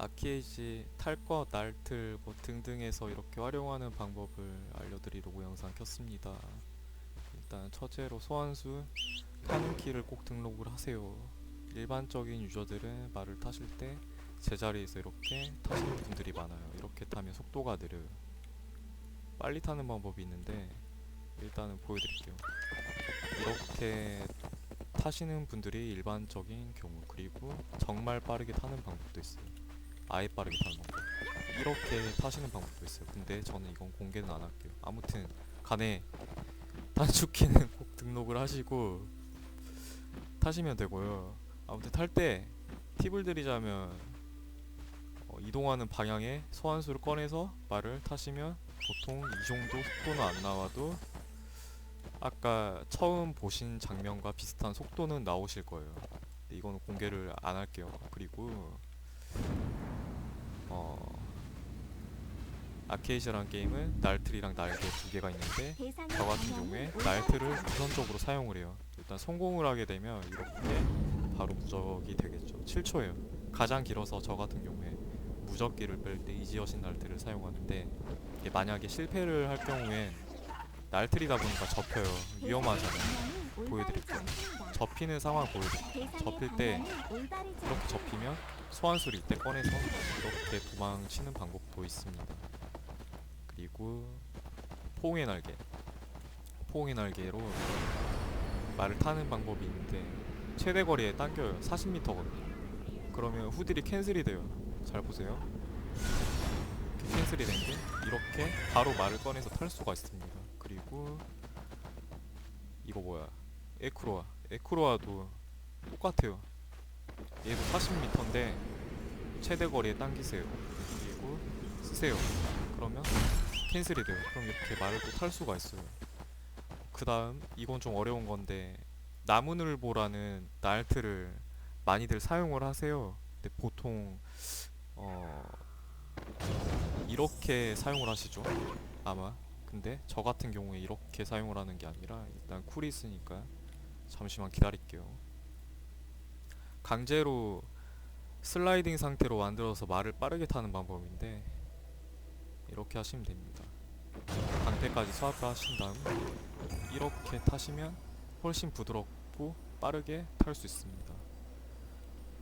아키에이지 탈 것, 날틀 뭐 등등에서 이렇게 활용하는 방법을 알려드리려고 영상 켰습니다. 일단 첫째로 소환수 타는 키를 꼭 등록을 하세요. 일반적인 유저들은 말을 타실 때 제자리에서 이렇게 타시는 분들이 많아요. 이렇게 타면 속도가 느려요. 빨리 타는 방법이 있는데 일단은 보여드릴게요. 이렇게 타시는 분들이 일반적인 경우 그리고 정말 빠르게 타는 방법도 있어요. 아예 빠르게 타는 방법. 이렇게 타시는 방법도 있어요. 근데 저는 이건 공개는 안 할게요. 아무튼 간에 단축키는 꼭 등록을 하시고 타시면 되고요. 아무튼 탈 때 팁을 드리자면 어, 이동하는 방향에 소환수를 꺼내서 말을 타시면 보통 이 정도 속도는 안 나와도 아까 처음 보신 장면과 비슷한 속도는 나오실 거예요. 근데 이거는 공개를 안 할게요. 그리고 어 아케이시라는 게임은 날틀이랑 날개 두 개가 있는데 저 같은 경우에 날트를 우선적으로 사용을 해요. 일단 성공을 하게 되면 이렇게 바로 무적이 되겠죠. 7초예요. 가장 길어서 저 같은 경우에 무적기를 뺄 때 이지어신 날트를 사용하는데 만약에 실패를 할 경우엔 날틀이다 보니까 접혀요. 위험하잖아요. 보여드릴게요. 접히는 상황 보여드릴게요. 접힐 때 이렇게 접히면 소환수를 이때 꺼내서 이렇게 도망치는 방법도 있습니다. 그리고 포옹의 날개. 포옹의 날개로 말을 타는 방법이 있는데 최대 거리에 당겨요. 40m거든요. 그러면 후딜이 캔슬이 돼요. 잘 보세요. 캔슬이 된 게 이렇게 바로 말을 꺼내서 탈 수가 있습니다. 그리고 이거 뭐야? 에크로아. 에크로아도 똑같아요. 얘도 40m인데 최대 거리에 당기세요. 그리고 쓰세요. 그러면 캔슬이 돼요. 그럼 이렇게 말을 또 탈 수가 있어요. 그 다음 이건 좀 어려운 건데 나무늘보라는 날트를 많이들 사용을 하세요. 근데 보통 어 이렇게 사용을 하시죠. 아마. 근데 저 같은 경우에 이렇게 사용을 하는 게 아니라 일단 쿨이 있으니까 잠시만 기다릴게요. 강제로 슬라이딩 상태로 만들어서 말을 빠르게 타는 방법인데 이렇게 하시면 됩니다. 강태까지 수압을 하신 다음 이렇게 타시면 훨씬 부드럽고 빠르게 탈 수 있습니다.